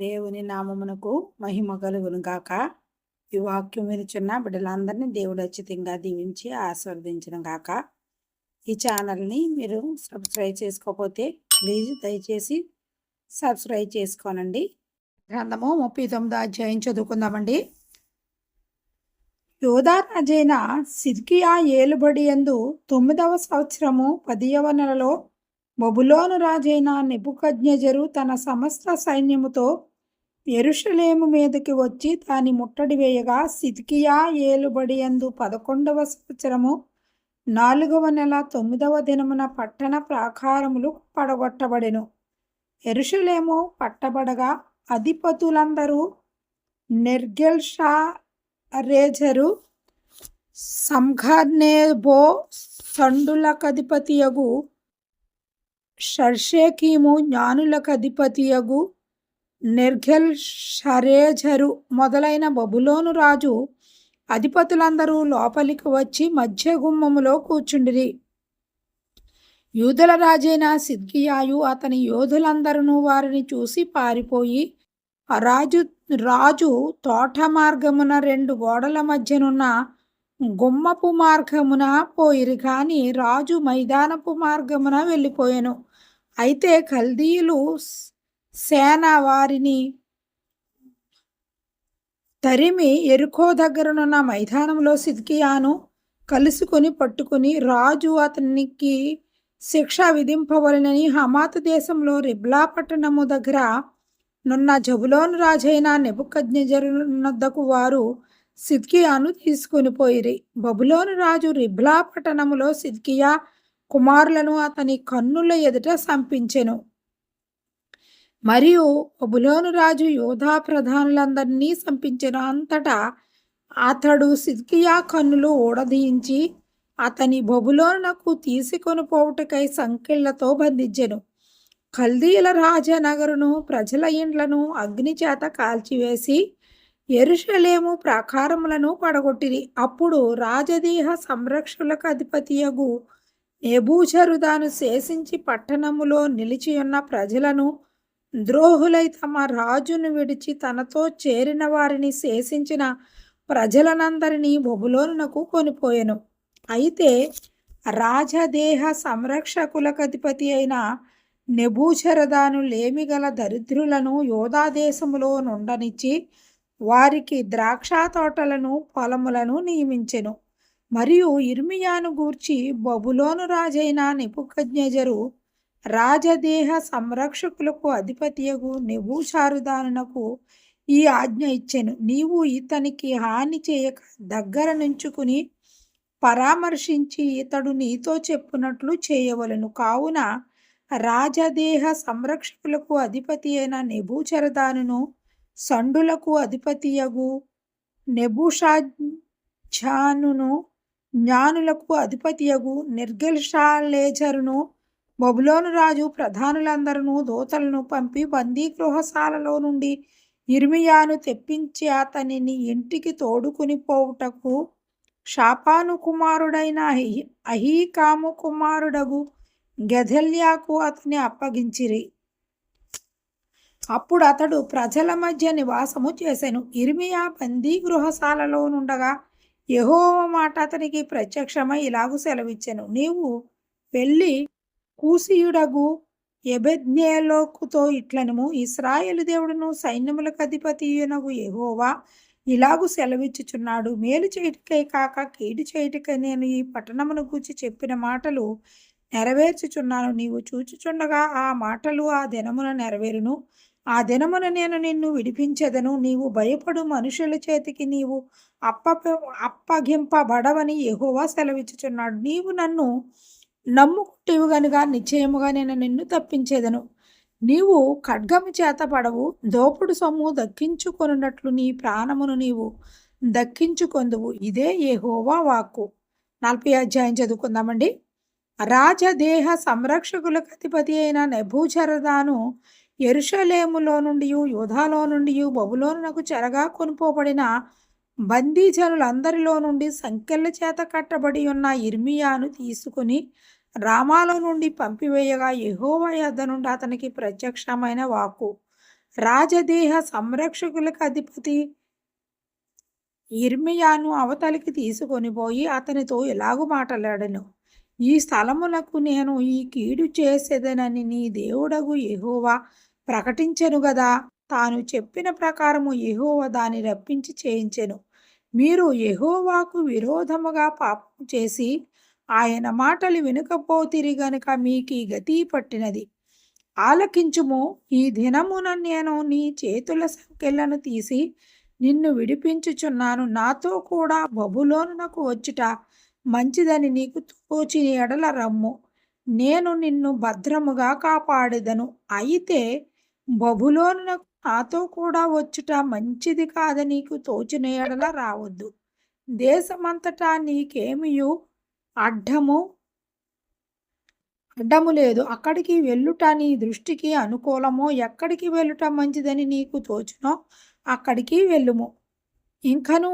దేవుని నామమునకు మహిమ కలుగును గాక. ఈ వాక్యం వినిచున్న బిడ్డలందరినీ దేవుడు అచ్చితంగా దీవించి ఆస్వాదించడం గాక. ఈ ఛానల్ని మీరు సబ్స్క్రైబ్ చేసుకోకపోతే ప్లీజ్ దయచేసి సబ్స్క్రైబ్ చేసుకోనండి. గ్రంథము ముప్పై తొమ్మిదో అధ్యాయం చదువుకుందామండి. యోధారాజైన సిద్కియా ఏలుబడి ఎందు తొమ్మిదవ సంవత్సరము పదియవ నెలలో బబులోను రాజైన నిపుకజ్ఞజరు తన సమస్త సైన్యముతో ఎరుషలేము మీదకి వచ్చి దాని ముట్టడి వేయగా సిద్కియా ఏలుబడి అందు పదకొండవ సంవత్సరము నాలుగవ నెల తొమ్మిదవ దినమున పట్టణ ప్రాకారములు పడగొట్టబడెను. ఎరుషలేము పట్టబడగా అధిపతులందరూ నెర్గెల్ షా రేజరు సంఘర్నేబో సండులకధిపతియగు షర్షేకీము జ్ఞానులకు అధిపతియగు నెర్గెల్ షరేజరు మొదలైన బబులోను రాజు అధిపతులందరూ లోపలికి వచ్చి మధ్య గుమ్మములో కూర్చుండిరి. యూదుల రాజైన సిద్కియాయు అతని యోధులందరూ వారిని చూసి పారిపోయి రాజు రాజు తోట మార్గమున రెండు గోడల మధ్యనున్న గుమ్మపు మార్గమున పోయిరి కానీ రాజు మైదానపు మార్గమున వెళ్ళిపోయాను. అయితే కల్దీయులు సేన వారిని తరిమి ఎరుకో దగ్గరనున్న మైదానంలో సిద్కియాను కలుసుకొని పట్టుకుని రాజు అతనికి శిక్ష విధింపవలనని హమాత్ దేశంలో రిబ్లా పట్టణము దగ్గర నున్న జబులోను రాజైన నెబుకజ్ఞజరునద్దకు వారు సిద్కియాను తీసుకొని పోయిరి. బబులోను రాజు రిబ్లా పట్టణములో సిద్కియా కుమారులను అతని కన్నుల ఎదుట సంపించెను. మరియు బబులోను రాజు యోధా ప్రధానులందరినీ సంపించెను. అంతటా అతడు సిద్కియా కన్నులు ఊడదీయించి అతని బబులోనునకు తీసుకొని పోవుటకై సంకెళ్ళతో బంధించెను. కల్దీల రాజనగరును ప్రజల ఇండ్లను అగ్నిచేత కాల్చివేసి ఎరుషలేము ప్రాకారములను పడగొట్టిరి. అప్పుడు రాజదేహ సంరక్షకులకు అధిపతియగు నెబూజరుదాను శేషించి పట్టణములో నిలిచియున్న ప్రజలను ద్రోహులై తమ రాజును విడిచి తనతో చేరిన వారిని శేషించిన ప్రజలనందరినీ బొబులోనునకు కొనిపోయెను. అయితే రాజదేహ సంరక్షకులకధిపతి అయిన నెబూచరదాను లేమిగల దరిద్రులను యోధాదేశములో నుండనిచ్చి వారికి ద్రాక్ష తోటలను పొలములను నియమించెను. మరియు ఇర్మియాను గూర్చి బబులోను రాజైన నిపుకజ్ఞజరు రాజదేహ సంరక్షకులకు అధిపతియగు నెబూచారుదానునకు ఈ ఆజ్ఞ ఇచ్చెను. నీవు ఇతనికి హాని చేయక దగ్గర నుంచుకుని పరామర్శించి ఇతడు నీతో చెప్పునట్లు చేయవలను. కావున రాజదేహ సంరక్షకులకు అధిపతి అయిన నెబూచరదానును సండులకు అధిపతియగు నెబుషాజానును జ్ఞానులకు అధిపతియగు నిర్గల్షాలేజరును బబులోను రాజు ప్రధానులందరూ దూతలను పంపి బందీ గృహశాలలో నుండి ఇర్మియాను తెప్పించి అతనిని ఇంటికి తోడుకుని పోవుటకు షాపాను కుమారుడైన అహి అహీకాము కుమారుడగు గెధల్యాకు అతని అప్పగించిరి. అప్పుడు అతడు ప్రజల మధ్య నివాసము చేసెను. ఇర్మియా బందీ గృహశాలలో నుండగా యహోవ మాట అతనికి ప్రత్యక్షమై ఇలాగు సెలవిచ్చెను. నీవు వెళ్ళి కూసియుడగు ఎబెజ్ఞేలోకుతో ఇట్లనము. ఇస్రాయేలు దేవుడును సైన్యములకు అధిపతియునగు యహోవా ఇలాగు సెలవిచ్చుచున్నాడు. మేలు చేయుటకై కాక కీడు చేయుటకై నేను ఈ పట్టణమును గూర్చి చెప్పిన మాటలు నెరవేర్చుచున్నాను. నీవు చూచుచుండగా ఆ మాటలు ఆ దినమున నెరవేరును. ఆ దినమున నేను నిన్ను విడిపించెదను. నీవు భయపడు మనుషుల చేతికి నీవు అప్ప అప్పగింపబడవని ఎహోవా సెలవిచ్చుచున్నాడు. నీవు నన్ను నమ్ముకుంటేవు గనుక నిశ్చయముగా నేను నిన్ను తప్పించేదను. నీవు ఖడ్గము చేత పడవు. దోపుడు సొమ్ము దక్కించుకొనున్నట్లు నీ ప్రాణమును నీవు దక్కించుకొందువు. ఇదే ఏహోవా వాక్కు. నలభై అధ్యాయం చదువుకుందామండి. రాజదేహ సంరక్షకులకు అధిపతి అయిన నెభూచరదాను ఎరుషలేములో నుండి యూధాలో నుండి బబులోనునకు చెరగా కొనుపోబడిన బందీజనులందరిలో నుండి సంఖ్యల చేత కట్టబడి ఉన్న ఇర్మియాను తీసుకుని రామాలో నుండి పంపివేయగా యహోవా యొద్ద నుండి అతనికి ప్రత్యక్షమైన వాక్కు. రాజదేహ సంరక్షకులకు అధిపతి ఇర్మియాను అవతలికి తీసుకొని పోయి అతనితో ఇలాగు మాట్లాడను. ఈ స్థలములకు నేను ఈ కీడు చేసేదనని నీ దేవుడగు ఎహోవా ప్రకటించెను గదా? తాను చెప్పిన ప్రకారము ఎహోవ దాన్ని రప్పించి చేయించెను. మీరు ఎహోవాకు విరోధముగా పాపం చేసి ఆయన మాటలు వినకపోతిరి గనుక మీకు గతి పట్టినది. ఆలకించుము. ఈ దినమున నేను నీ చేతుల సంఖ్యలను తీసి నిన్ను విడిపించుచున్నాను. నాతో కూడా బబులోనునకు వచ్చుట మంచిదని నీకు తోచిన ఎడల రమ్ము. నేను నిన్ను భద్రముగా కాపాడేదను. అయితే బబులోనునకు నాతో కూడా వచ్చుట మంచిది కాద నీకు తోచిన ఎడల రావద్దు. దేశమంతటా నీకేమియు అడ్డము? అడ్డము లేదు. అక్కడికి వెళ్ళుట నీ దృష్టికి అనుకూలమో? ఎక్కడికి వెళ్ళుట మంచిదని నీకు తోచునో? అక్కడికి వెళ్ళుము. ఇంకను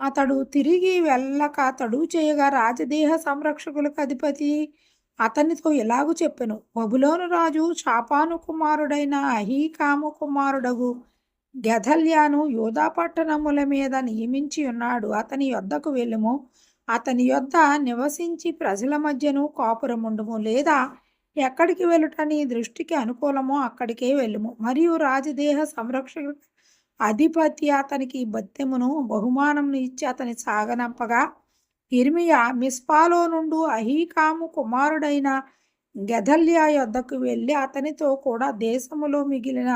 అతడు తిరిగి వెళ్ళక తడువు చేయగా రాజదేహ సంరక్షకులకు అధిపతి అతనితో ఇలాగు చెప్పెను. బబులోను రాజు శాపాను కుమారుడైన అహీకాము కుమారుడగు గెధల్యాను యోధాపట్టణముల మీద నియమించి ఉన్నాడు. అతని యొద్దకు వెళ్ళుము. అతని యొద్ద నివసించి ప్రజల మధ్యను కాపురముండము. లేదా ఎక్కడికి వెళ్ళుట నీ దృష్టికి అనుకూలమో అక్కడికే వెళ్ళుము. మరియు రాజదేహ సంరక్షకు అధిపతి అతనికి బత్తెమును బహుమానంను ఇచ్చి అతని సాగనంపగా ఇర్మియా మిస్పాలో నుండి అహీకాము కుమారుడైన గెదల్యా యొద్దకు వెళ్ళి అతనితో కూడా దేశములో మిగిలిన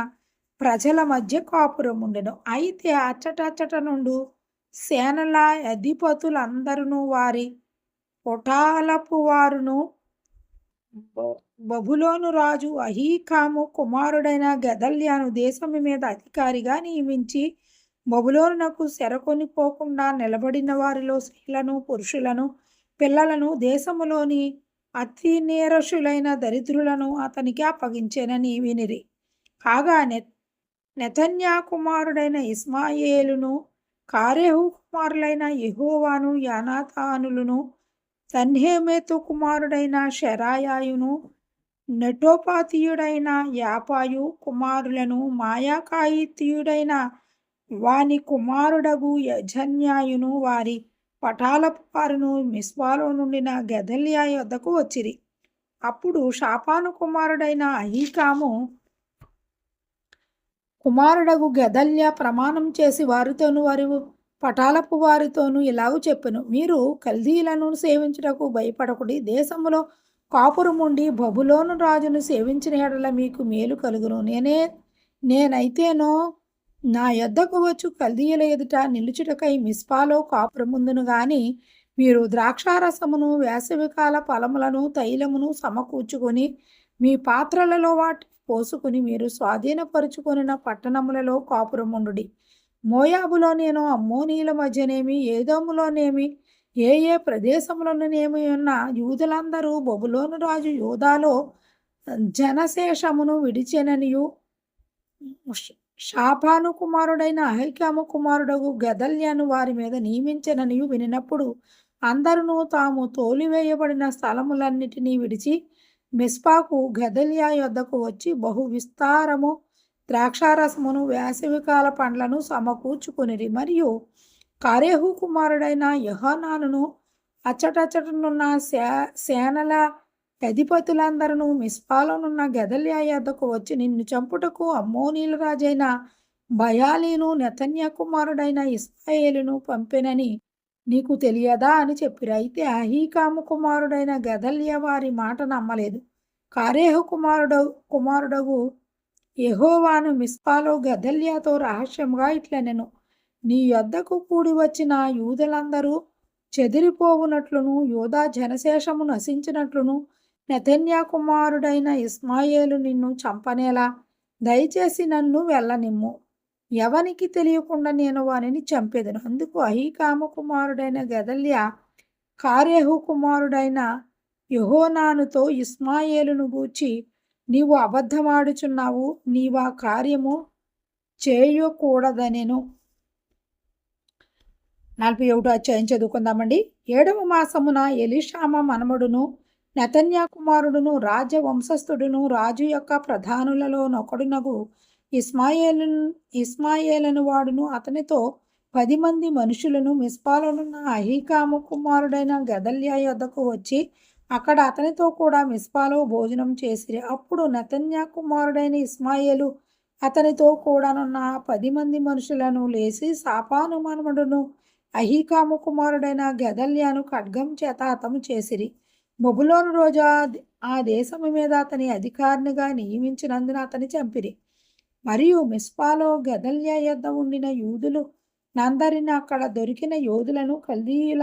ప్రజల మధ్య కాపురం ఉండెను. అయితే అచ్చటచ్చట నుండు సేనల అధిపతులందరూ వారి పొటాలపు వారును బబులోను రాజు అహీకాము కుమారుడైన గెదల్యాను దేశము మీద అధికారిగా నియమించి బబులోనునకు పోకుండా నిలబడిన వారిలో స్త్రీలను పురుషులను పిల్లలను దేశములోని అతి నీరసులైన దరిద్రులను అతనికి అప్పగించేనని వినిరి. కాగా నెతన్యా కుమారుడైన ఇస్మాయేలును కారేహు కుమారులైన యహోవాను యానాథానులను సన్హేమేతు కుమారుడైన శరాయాయును నటోపాతీయుడైన యాపాయు కుమారులను మాయాకాయితీయుడైన వాని కుమారుడగు యజన్యాయును వారి పటాలపు వారును మిస్వాలో నుండిన గెదల్యా యొద్దకు వచ్చిరి. అప్పుడు షాపాను కుమారుడైన అహీకాము కుమారుడగు గెదల్య ప్రమాణం చేసి వారితోను వారి పటాలపు వారితోనూ ఇలాగూ చెప్పెను మీరు కల్దీలను సేవించుటకు భయపడకుడి. దేశంలో కాపురముండి బబులోను రాజును సేవించిన ఎడల మీకు మేలు కలుగును. నేనే నేనైతేనో నా యొద్దకు వచ్చు కల్దీయుల ఎదుట నిలుచుటకై మిస్పాలో కాపురముందును గాని మీరు ద్రాక్షారసమును వేసవికాల ఫలములను తైలమును సమకూర్చుకొని మీ పాత్రలలో వాటి పోసుకుని మీరు స్వాధీనపరుచుకొనిన పట్టణములలో కాపురముండుడి మోయాబులో నేను అమ్మోనీల మధ్యనేమి ఏదోములోనేమి ఏ ఏ ప్రదేశములోనేమి ఉన్న యూదులందరూ బొబులోను రాజు యూదాలో జనశేషమును విడిచెననియు. షాపాను కుమారుడైన అహిక్యాము కుమారుడగు గదల్యాను వారి మీద నియమించననియు వినినప్పుడు అందరూ తాము తోలివేయబడిన స్థలములన్నిటినీ విడిచి మిస్పాకు గదల్యా యొద్దకు వచ్చి బహు విస్తారము ద్రాక్షారసమును వేసవికాల పండ్లను సమకూర్చుకునిరి. మరియు కారేహు కుమారుడైన యహనాను అచ్చటచ్చటనున్న సేనల అధిపతులందరూ మిస్పాలోనున్న గెదల్యా యొద్దకు వచ్చి నిన్ను చంపుటకు అమ్మోనీల రాజైన భయాలీను నెతన్య కుమారుడైన ఇస్రాయేలును పంపినని నీకు తెలియదా అని చెప్పిరు. అయితే అహీకాము కుమారుడైన గదల్య వారి మాట నమ్మలేదు. కారేహు కుమారుడు కుమారుడగు యెహోవాను మిస్పాలో గదల్యాతో రహస్యంగా ఇట్లనెను. నీ యొద్దకు కూడి వచ్చిన యూదులందరూ చెదిరిపోవునట్లును యోధా జనశేషము నశించినట్లును నెతన్యా కుమారుడైన ఇస్మాయేలు నిన్ను చంపనేలా దయచేసి నన్ను వెళ్ళనిమ్ము. ఎవనికి తెలియకుండా నేను వానిని చంపేదను. అందుకు అహీకాము కుమారుడైన గదల్య కారేహు కుమారుడైన యహోనానుతో ఇస్మాయేలును గూర్చి నీవు అబద్ధమాడుచున్నావు నీవా కార్యము చేయకూడదనెను. నలభై ఒకటో అధ్యాయం చదువుకుందామండి. ఏడవ మాసమున ఎలిషామ మనముడును నెతన్యా కుమారుడును రాజ వంశస్థుడును రాజు యొక్క ప్రధానులలో నొకడునగు ఇస్మాయేలు ఇస్మాయేలను వాడును. అతనితో పది మంది మనుషులను మిస్పాలనున్న అహీకాము కుమారుడైన గదల్యా యొద్దకు వచ్చి అక్కడ అతనితో కూడా మిస్పాలో భోజనం చేసిరి అప్పుడు నతన్యా కుమారుడైన ఇస్మాయేలు అతనితో కూడానున్న పది మంది మనుషులను లేచి సాపాను మనమడును అహీకాము కుమారుడైన గదల్యాను ఖడ్గం చేత అతము చేసిరి. బొబులోను రోజు ఆ దేశము మీద అతని అధికారినిగా నియమించినందున అతని చంపిరి. మరియు మిస్పాలో గదల్యా యొద్ద ఉండిన యూదులు నందరిని అక్కడ దొరికిన యోధులను కల్దీల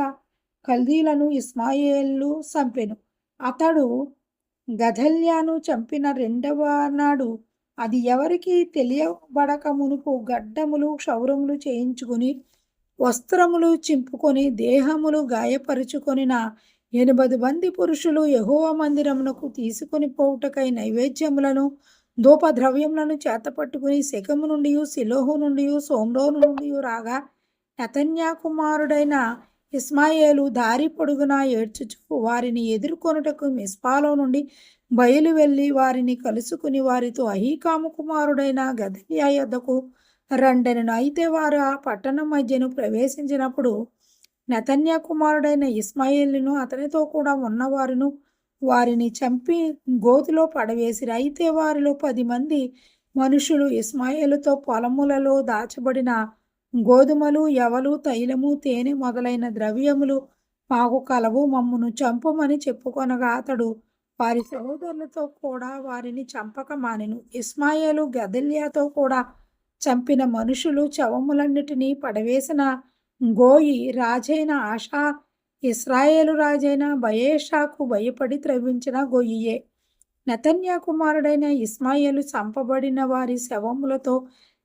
కల్దీలను ఇస్మాయిల్లు చంపెను. అతడు గదల్యాను చంపిన రెండవ నాడు అది ఎవరికి తెలియబడక మునుపు గడ్డములు క్షౌరములు చేయించుకుని వస్త్రములు చింపుకొని దేహములు గాయపరుచుకొనిన ఎనిమిది మంది పురుషులు యహోవ మందిరమునకు తీసుకొని పోవుటకై నైవేద్యములను ధూపద్రవ్యములను చేతపట్టుకుని శకము నుండి సిలోహు నుండి సోమ్రోను నుండి రాగా నతన్యా కుమారుడైన ఇస్మాయేలు దారి పొడుగునా ఏడ్చుచు వారిని ఎదుర్కొనుటకు మిస్పాలో నుండి బయలు వెళ్ళి వారిని కలుసుకుని వారితో అహీకాము కుమారుడైన గదలియా యొద్దకు రెండెనను అయితే వారు ఆ పట్టణం మధ్యను ప్రవేశించినప్పుడు నతన్యా కుమారుడైన ఇస్మాయిల్ను అతనితో కూడా ఉన్నవారును వారిని చంపి గోతిలో పడవేసిరి అయితే వారిలో పది మంది మనుషులు ఇస్మాయిల్తో పొలములలో దాచబడిన గోధుమలు ఎవలు తైలము తేనె మొదలైన ద్రవ్యములు మాకు కలవు మమ్మును చంపమని చెప్పుకొనగా అతడు వారి సహోదరులతో కూడా వారిని చంపక మానెను. ఇస్మాయేలు గదల్యాతో కూడా చంపిన మనుషులు చవములన్నిటినీ పడవేసిన గోయి రాజైన ఆశా ఇస్రాయేలు రాజైన బయేషాకు భయపడి త్రవించిన గొయ్యే. నతన్యా కుమారుడైన ఇస్మాయేలు చంపబడిన వారి శవములతో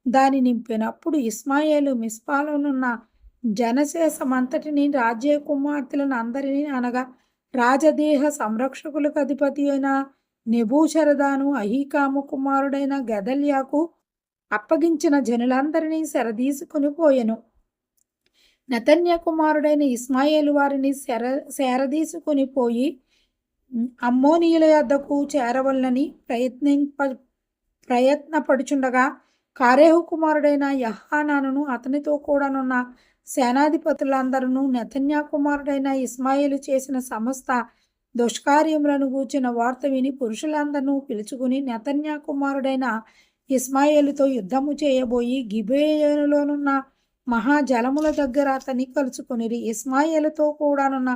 దాని నింపినప్పుడు ఇస్మాయేలు మిస్పాలోనున్న జనశేషమంతటిని రాజ్య కుమార్తెలను అందరినీ అనగా రాజదేహ సంరక్షకులకు అధిపతి అయిన నెబూచరదాను అహీకాము కుమారుడైన గదల్యాకు అప్పగించిన జనులందరినీ శరదీసుకుని పోయెను. నతన్య కుమారుడైన ఇస్మాయేలు వారిని శర శరదీసుకుని పోయి అమ్మోనీయుల యొద్దకు చేరవలనని ప్రయత్నింప ప్రయత్నపడుచుండగా కారేహు కుమారుడైన యహానాను అతనితో కూడానున్న సేనాధిపతులందరూ నెతన్యా కుమారుడైన ఇస్మాయిలు చేసిన సమస్త దుష్కార్యములను గూర్చిన వార్త విని పురుషులందరూ పిలుచుకుని నెతన్యా కుమారుడైన ఇస్మాయిలుతో యుద్ధము చేయబోయి గిబేయనులోనున్న మహాజలముల దగ్గర అతని కలుసుకుని ఇస్మాయిలుతో కూడానున్న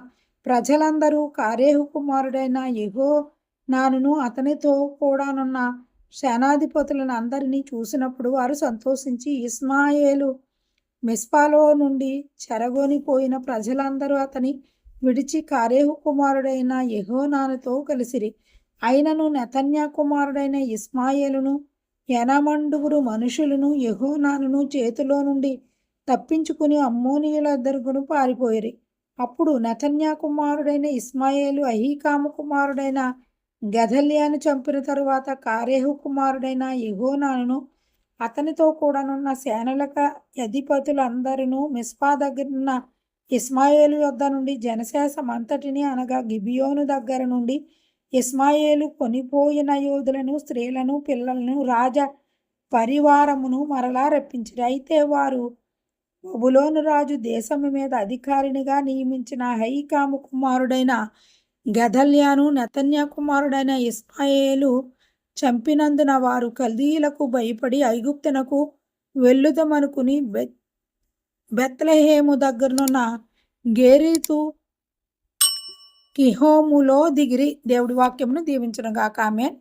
ప్రజలందరూ కారేహు కుమారుడైన ఎగో నానును అతనితో కూడానున్న సేనాధిపతులను అందరినీ చూసినప్పుడు వారు సంతోషించి ఇస్మాయేలు మిస్పాలో నుండి చెరగొనిపోయిన ప్రజలందరూ అతని విడిచి కారేహు కుమారుడైన యహోనానుతో కలిసిరి. అయినను నెతన్యా కుమారుడైన ఇస్మాయేలును ఎనమండుగురు మనుషులను యహోనాను చేతిలో నుండి తప్పించుకుని అమ్మోనియుల పారిపోయిరి. అప్పుడు నెతన్యా కుమారుడైన ఇస్మాయేలు అహీకాము కుమారుడైన గదల్యాను చంపిన తరువాత కారేహు కుమారుడైన యహోనాను అతనితో కూడానున్న సేనలక అధిపతులందరినూ మిస్పా దగ్గరున్న ఇస్మాయేలు యొద్ద నుండి జనశేషం అంతటిని అనగా గిబియోను దగ్గర నుండి ఇస్మాయేలు కొనిపోయిన యోధులను స్త్రీలను పిల్లలను రాజ పరివారమును మరలా రప్పించారు. అయితే వారు బబులోను రాజు దేశము మీద అధికారినిగా నియమించిన హైకాము కుమారుడైన గదల్యాను నతన్యా కుమారుడైన ఇస్మాయేలు చంపినందున వారు కల్దీలకు భయపడి ఐగుప్తునకు వెళ్ళుదమనుకుని బె బెత్లహేము దగ్గరనున్న గేరీతు కిహోములో దిగిరి. దేవుడి వాక్యమును దీవించడం కాక ఆమెన్.